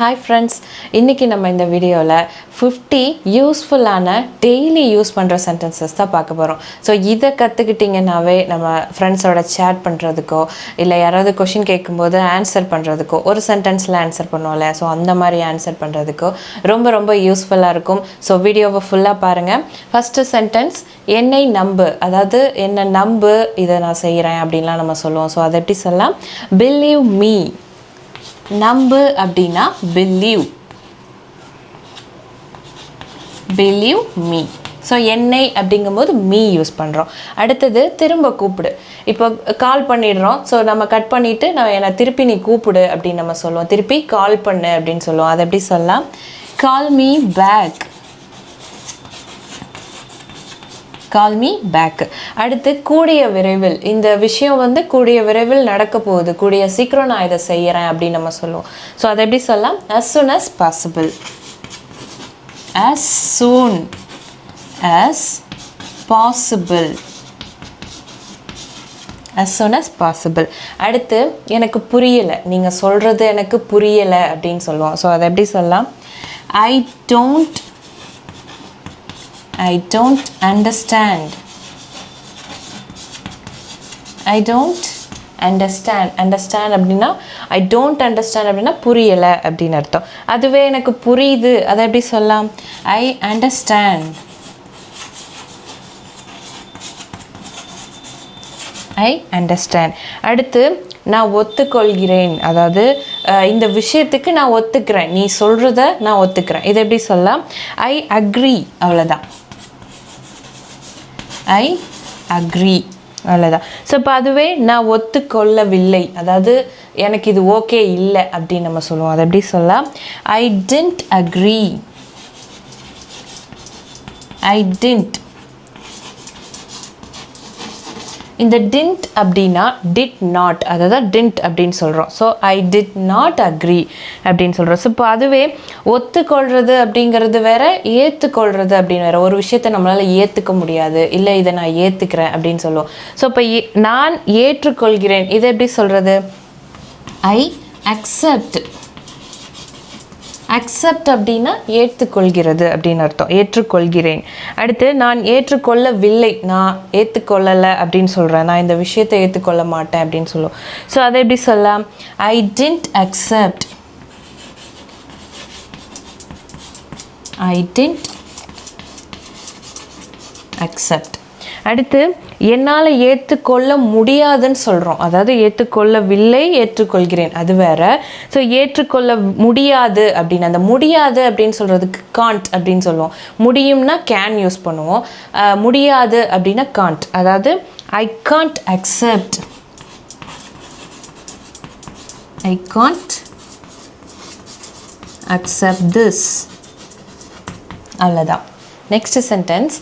Hi friends இன்றைக்கி நம்ம இந்த வீடியோவில் ஃபிஃப்டி யூஸ்ஃபுல்லான டெய்லி யூஸ் பண்ணுற சென்டென்சஸ் தான் பார்க்க போகிறோம் ஸோ இதை கற்றுக்கிட்டிங்கனாவே நம்ம ஃப்ரெண்ட்ஸோட சேட் பண்ணுறதுக்கோ இல்லை யாராவது கொஷின் கேட்கும்போது ஆன்சர் பண்ணுறதுக்கோ ஒரு சென்டென்ஸில் ஆன்சர் பண்ணுவோம்ல ஸோ அந்த மாதிரி ஆன்சர் பண்ணுறதுக்கோ ரொம்ப ரொம்ப யூஸ்ஃபுல்லாக இருக்கும். ஸோ வீடியோவை ஃபுல்லாக பாருங்கள் ஃபஸ்ட்டு சென்டென்ஸ் என்னை நம்பு. அதாவது என்னை நம்பு இதை நான் செய்கிறேன் அப்படின்லாம் நம்ம சொல்லுவோம். ஸோ அதை எப்படி சொல்லலாம்? பிலீவ் மீ நம்பு அப்படின்னா பிலீவ் பிலீவ் மீ ஸோ என்னை அப்படிங்கும்போது மீ யூஸ் பண்ணுறோம் அடுத்தது திரும்ப கூப்பிடு. இப்போ கால் பண்ணிடுறோம். ஸோ நம்ம கட் பண்ணிவிட்டு நான் என்னை திருப்பி நீ கூப்பிடு அப்படின்னு நம்ம சொல்லுவோம். திருப்பி கால் பண்ணு அப்படின்னு சொல்லுவோம். அதை எப்படி சொல்லலாம்? Call me back call me back அடுத்து கூடிய விரைவில். இந்த விஷயம் வந்து கூடிய விரைவில் நடக்க போகுது. கூடிய சீக்கிரம் நான் இதை செய்கிறேன் அப்படின்னு நம்ம சொல்லுவோம். ஸோ அதை எப்படி சொல்லலாம்? As soon as possible as soon as possible as soon as possible அடுத்து எனக்கு புரியலை. நீங்கள் சொல்கிறது எனக்கு புரியலை அப்படின்னு சொல்லுவோம். ஸோ அதை எப்படி சொல்லலாம்? I don't I don't understand. I don't understand understand அப்படின்னா ஐ டோன்ட் அண்டர்ஸ்டாண்ட் அப்படின்னா புரியலை அப்படின்னு அர்த்தம். அதுவே எனக்கு புரியுது. அதை எப்படி சொல்லலாம்? ஐ அண்டர்ஸ்டாண்ட் ஐ அண்டர்ஸ்டாண்ட் அடுத்து நான் ஒத்துக்கொள்கிறேன். அதாவது இந்த விஷயத்துக்கு நான் ஒத்துக்கிறேன். நீ சொல்கிறத நான் ஒத்துக்கிறேன். இதை எப்படி சொல்லலாம்? ஐ அக்ரி அவ்வளோதான் ஐ அக்ரி அவ்வளோதான் ஸோ இப்போ அதுவே நான் ஒத்துக்கொள்ளவில்லை. அதாவது எனக்கு இது ஓகே இல்லை அப்படின்னு நம்ம சொல்லுவோம். அதை எப்படி சொல்லலாம்? I didn't agree I didn't இந்த டிண்ட் அப்படின்னா டிட் நாட் அதை தான் டிண்ட் அப்படின்னு சொல்கிறோம் so I did not agree அப்படின்னு சொல்கிறோம் ஸோ இப்போ அதுவே ஒத்துக்கொள்கிறது அப்படிங்கிறது வேற ஏற்றுக்கொள்கிறது அப்படின்னு வேற. ஒரு விஷயத்தை நம்மளால் ஏற்றுக்க முடியாது. இல்லை இதை நான் ஏற்றுக்கிறேன் அப்படின்னு சொல்லுவோம். ஸோ இப்போ ஏ- நான் ஏற்றுக்கொள்கிறேன். இதை எப்படி சொல்கிறது ஐ அக்செப்ட் அக்செப்ட் அப்படின்னா ஏற்றுக்கொள்கிறது அப்படின்னு அர்த்தம். ஏற்றுக்கொள்கிறேன். அடுத்து நான் ஏற்றுக்கொள்ளவில்லை. நான் ஏற்றுக்கொள்ளலை அப்படின்னு சொல்கிறேன் நான் இந்த விஷயத்தை ஏற்றுக்கொள்ள மாட்டேன் அப்படின்னு சொல்லுவோம். ஸோ அதை எப்படி சொல்லலாம்? I didn't accept I didn't accept அடுத்து என்னால் ஏற்றுக்கொள்ள முடியாதுன்னு சொல்கிறோம் அதாவது ஏற்றுக்கொள்ளவில்லை ஏற்றுக்கொள்கிறேன். அது வேற. ஸோ ஏற்றுக்கொள்ள முடியாது அப்படின்னு அந்த முடியாது அப்படின்னு சொல்கிறதுக்கு காண்ட் அப்படின்னு சொல்லுவோம். முடியும்னா கேன் யூஸ் பண்ணுவோம். முடியாது அப்படின்னா காண்ட் அதாவது I can't accept I can't accept this அவ்வளோதான் நெக்ஸ்ட் சென்டென்ஸ்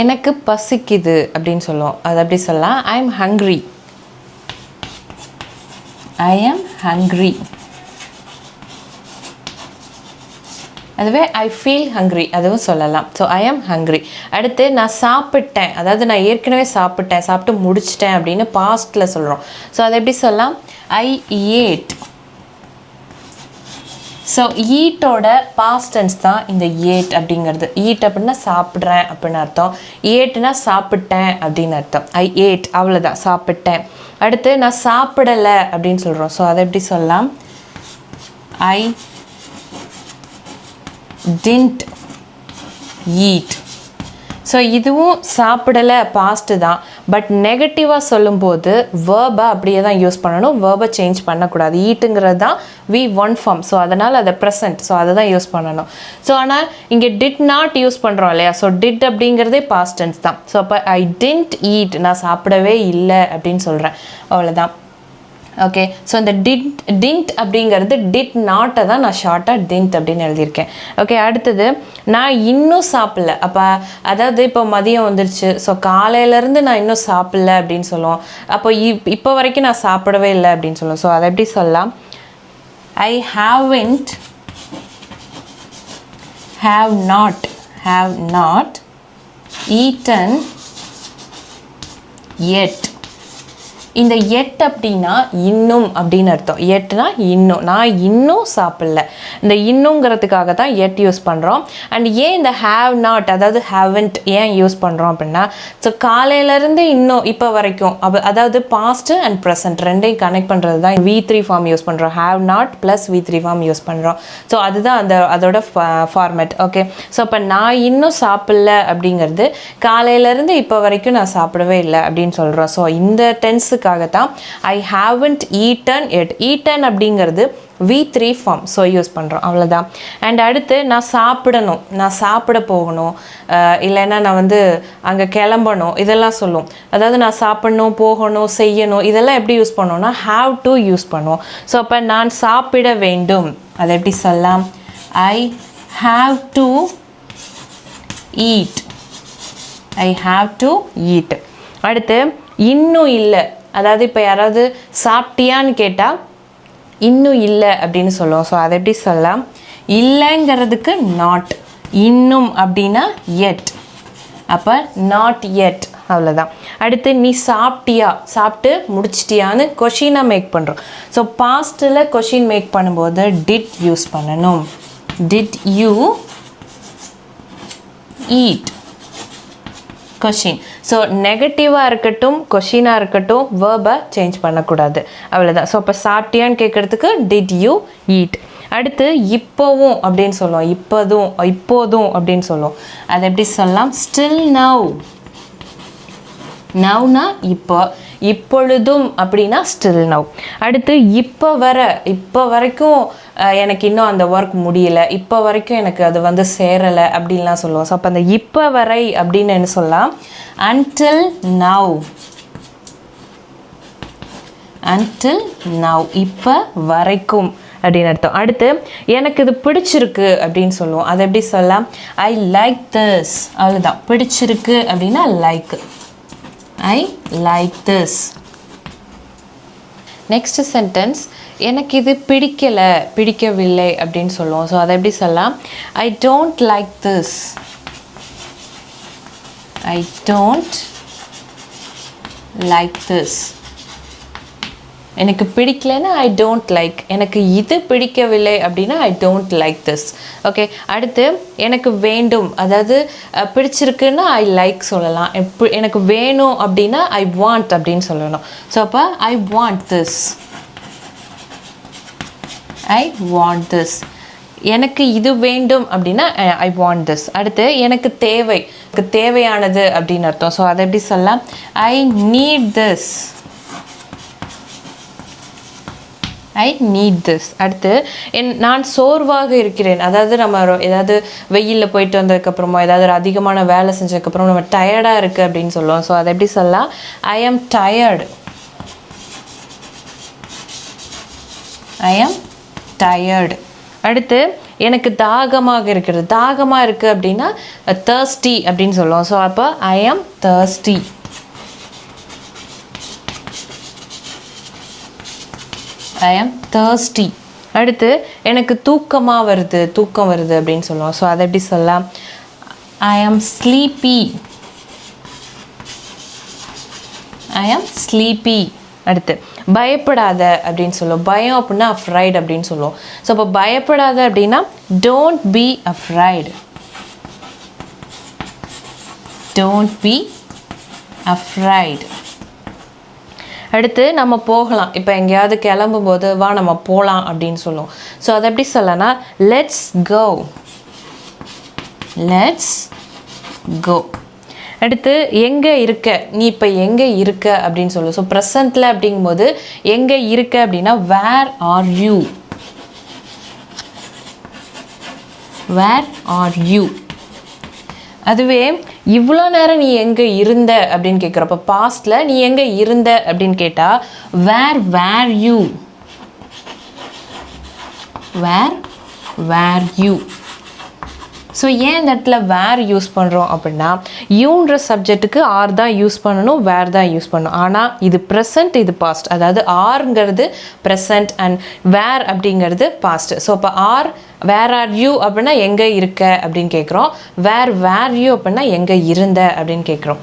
எனக்கு பசிக்குது அப்படின்னு சொல்லுவோம். அது அப்படி சொல்லலாம்? I am hungry I am hungry அதுவே ஐ ஃபீல் ஹங்க்ரி அதுவும் சொல்லலாம். ஸோ ஐ ஆம் ஹங்க்ரி அடுத்து நான் சாப்பிட்டேன். அதாவது நான் ஏற்கனவே சாப்பிட்டேன். சாப்பிட்டு முடிச்சிட்டேன் அப்படின்னு பாஸ்ட்டில் சொல்கிறோம் ஸோ அதை எப்படி சொல்லலாம்? ஐ ஏட் ஸோ ஈட்டோட பாஸ்டன்ஸ் தான் இந்த ஏட் அப்படிங்கிறது. ஈட் அப்படின்னா சாப்பிட்றேன் அப்படின்னு அர்த்தம். ஏட்னா சாப்பிட்டேன் அப்படின்னு அர்த்தம். ஐ ஏட் அவ்வளோதான் சாப்பிட்டேன். அடுத்து நான் சாப்பிடலை அப்படின்னு சொல்கிறோம் ஸோ அதை எப்படி சொல்லலாம்? ஐ டின்ட் ஈட் ஸோ இதுவும் சாப்பிடலை பாஸ்ட்டு தான். பட் நெகட்டிவாக சொல்லும்போது வேர்பை அப்படியே தான் யூஸ் பண்ணணும். வேர்பை சேஞ்ச் பண்ணக்கூடாது. ஈட்டுங்கிறது தான் வி ஒன் ஃபார்ம் ஸோ அதனால் அதை ப்ரெசன்ட் ஸோ அதை தான் யூஸ் பண்ணணும். ஸோ ஆனால் இங்கே டிட் நாட் யூஸ் பண்ணுறோம் இல்லையா? ஸோ டிட் அப்படிங்கிறதே பாஸ்டன்ஸ் தான். ஸோ அப்போ ஐ டின்ட் ஈட் நான் சாப்பிடவே இல்லை அப்படின்னு சொல்கிறேன் அவ்வளோதான் ஓகே ஸோ இந்த டிட் டிண்ட் அப்படிங்கிறது டிட் நாட்டை தான் நான் ஷார்ட்டாக டிண்ட் அப்படின்னு எழுதியிருக்கேன். ஓகே அடுத்தது நான் இன்னும் சாப்பிடல. அப்போ அதாவது இப்போ மதியம் வந்துருச்சு. ஸோ காலையிலேருந்து நான் இன்னும் சாப்பிடல அப்படின்னு சொல்லுவோம். அப்போ இப் இப்போ வரைக்கும் நான் சாப்பிடவே இல்லை அப்படின்னு சொல்லுவோம். ஸோ அதை எப்படி சொல்லலாம்? I haven't have not have not eaten yet. இந்த எட் அப்படின்னா இன்னும் அப்படின்னு அர்த்தம். எட்னா இன்னும். நான் இன்னும் சாப்பிடல. இந்த இன்னுங்கிறதுக்காக தான் எட் யூஸ் பண்ணுறோம் அண்ட் ஏன் இந்த ஹேவ் நாட் அதாவது ஹேவன்ட் ஏன் யூஸ் பண்ணுறோம் அப்படின்னா ஸோ காலையிலேருந்து இன்னும் இப்போ வரைக்கும் அப் அதாவது பாஸ்ட்டு அண்ட் ப்ரெசன்ட் ரெண்டையும் கனெக்ட் பண்ணுறது தான் வி த்ரீ ஃபார்ம் யூஸ் பண்ணுறோம் have not plus V three form use பண்ணுறோம் ஸோ அதுதான் அந்த அதோட ஃபார்மேட் ஓகே ஸோ அப்போ நான் இன்னும் சாப்பிடல அப்படிங்கிறது காலையிலேருந்து இப்போ வரைக்கும் நான் சாப்பிடவே இல்லை அப்படின்னு சொல்கிறோம் ஸோ இந்த டென்ஸு தான் I haven't eaten yet eaten அப்படிங்கிறது V three form so use பண்ணுறோம் அவ்வளோதான் அண்ட் அடுத்து நான் சாப்பிடணும். நான் சாப்பிட போகணும். இல்லைன்னா நான் வந்து அங்கே கிளம்பணும். இதெல்லாம் சொல்லும். அதாவது நான் சாப்பிடணும் போகணும் செய்யணும். இதெல்லாம் எப்படி யூஸ் பண்ணோம்னா ஹாவ் டு யூஸ் பண்ணுவோம். ஸோ அப்போ நான் சாப்பிட வேண்டும். அதை எப்படி சொல்லலாம்? I have to eat I have to eat அடுத்து இன்னும் இல்லை. அதாவது இப்போ யாராவது சாப்பிட்டியான்னு கேட்டால் இன்னும் இல்லை அப்படின்னு சொல்லுவோம். ஸோ அதை எப்படி சொல்லலாம்? இல்லைங்கிறதுக்கு நாட் இன்னும் அப்படின்னா எட் அப்போ நாட் எட் அவ்வளோதான் அடுத்து நீ சாப்பிட்டியா? சாப்பிட்டு முடிச்சிட்டியான்னு கொஷினை மேக் பண்ணுறோம் ஸோ பாஸ்ட்டில் கொஷின் மேக் பண்ணும்போது டிட் யூஸ் பண்ணணும். Did you eat question so நெகட்டிவாக இருக்கட்டும் கொஷினாக இருக்கட்டும் வேர்பை சேஞ்ச் பண்ணக்கூடாது. அவ்வளோதான் ஸோ இப்போ சாப்பிட்டியான்னு கேட்குறதுக்கு டிட் யூ ஈட் அடுத்து இப்போவும் அப்படின்னு சொல்லுவோம். இப்போதும் இப்போதும் அப்படின்னு சொல்லுவோம். அதை எப்படி சொல்லலாம்? ஸ்டில் நவ் நவ்னா இப்போ. இப்பொழுதும் அப்படின்னா ஸ்டில் நவ் அடுத்து இப்போ வர இப்போ வரைக்கும் எனக்கு இன்னும் அந்த ஒர்க் முடியல. இப்போ வரைக்கும் எனக்கு அது வந்து சேரலை அப்படின்லாம் சொல்லுவோம். ஸோ அப்போ அந்த இப்போ வரை அப்படின்னு என்ன சொல்லலாம்? அன்டில் நவ் அன்டில் நவ் இப்போ வரைக்கும் அப்படின்னு அர்த்தம். அடுத்து எனக்கு இது பிடிச்சிருக்கு அப்படின்னு சொல்லுவோம். அதை எப்படி சொல்லலாம்? ஐ லைக் திஸ் அவ்வளோதான் பிடிச்சிருக்கு அப்படின்னா like I like this next sentence எனக்கு இது பிடிக்கலை பிடிக்கவில்லை அப்படின்னு சொல்லுவோம். ஸோ அதை எப்படி சொல்லலாம்? I don't like this I don't like this எனக்கு பிடிக்கலன்னா ஐ டோன்ட் லைக் எனக்கு இது பிடிக்கவில்லை அப்படின்னா I don't like this okay அடுத்து எனக்கு வேண்டும். அதாவது பிடிச்சிருக்குன்னா ஐ லைக் சொல்லலாம். எனக்கு வேணும் அப்படின்னா ஐ வாண்ட் அப்படின்னு சொல்லணும். ஸோ அப்போ I want this I want this எனக்கு இது வேண்டும் அப்படின்னா ஐ வாண்ட் திஸ் அடுத்து எனக்கு தேவை. எனக்கு தேவையானது அப்படின்னு அர்த்தம். ஸோ அதை எப்படி சொல்லலாம்? I need this I need this அடுத்து என் நான் சோர்வாக இருக்கிறேன். அதாவது நம்ம ஏதாவது வெயிலில் போயிட்டு வந்ததுக்கப்புறமோ ஏதாவது ஒரு அதிகமான வேலை செஞ்சதுக்கப்புறம் நம்ம டயர்டாக இருக்குது அப்படின்னு சொல்லுவோம். ஸோ அதை எப்படி சொல்லலாம்? ஐ ஆம் டயர்டு ஐ ஆம் டயர்டு அடுத்து எனக்கு தாகமாக இருக்கிறது. தாகமாக இருக்குது அப்படின்னா தேர்ஸ்டி அப்படின்னு சொல்லுவோம். ஸோ அப்போ ஐ ஆம் தேர்ஸ்டி ஐ ஆம் தேர்ஸ்டி அடுத்து எனக்கு தூக்கமாக வருது தூக்கம் வருது அப்படின்னு சொல்லுவோம். ஸோ அதை எப்படி சொல்லலாம்? ஐ ஆம் ஸ்லீப்பி ஐ ஆம் ஸ்லீப்பி அடுத்து பயப்படாத அப்படின்னு சொல்லுவோம். பயம் அப்படின்னா அஃப்ரைட் அப்படின்னு சொல்லுவோம். ஸோ அப்போ பயப்படாத அப்படின்னா don't be afraid don't be afraid அடுத்து நம்ம போகலாம். இப்போ எங்கேயாவது கிளம்பும்போது வா நம்ம போகலாம் அப்படின்னு சொல்லுவோம். ஸோ அதை எப்படி சொல்லனா லெட்ஸ் கோ லெட்ஸ் கோ அடுத்து எங்கே இருக்க? நீ இப்போ எங்கே இருக்க? அப்படின்னு சொல்லு ஸோ ப்ரெசண்ட்டில் அப்படிங்கும்போது எங்கே இருக்க? அப்படின்னா where are you where are you அதுவே இவ்வளோ நேரம் நீ எங்கே இருந்த அப்படின்னு கேட்குறப்ப பாஸ்டில் நீ எங்கே இருந்த அப்படின்னு கேட்டால் where were you where were you so ஏன் இந்த இடத்துல வேர் யூஸ் பண்ணுறோம் அப்படின்னா யூன்ற சப்ஜெக்ட்டுக்கு ஆர் தான் யூஸ் பண்ணணும் வேர் தான் யூஸ் பண்ணணும். ஆனால் இது ப்ரெசன்ட் இது பாஸ்ட் அதாவது ஆர்ங்கிறது ப்ரெசன்ட் அண்ட் வேர் அப்படிங்கிறது பாஸ்ட் ஸோ இப்போ ஆர் வேர் ஆர் யூ அப்படின்னா எங்கே இருக்க அப்படின்னு கேட்குறோம் வேர் வேர் யூ அப்படின்னா எங்கே இருந்த அப்படின்னு கேட்குறோம்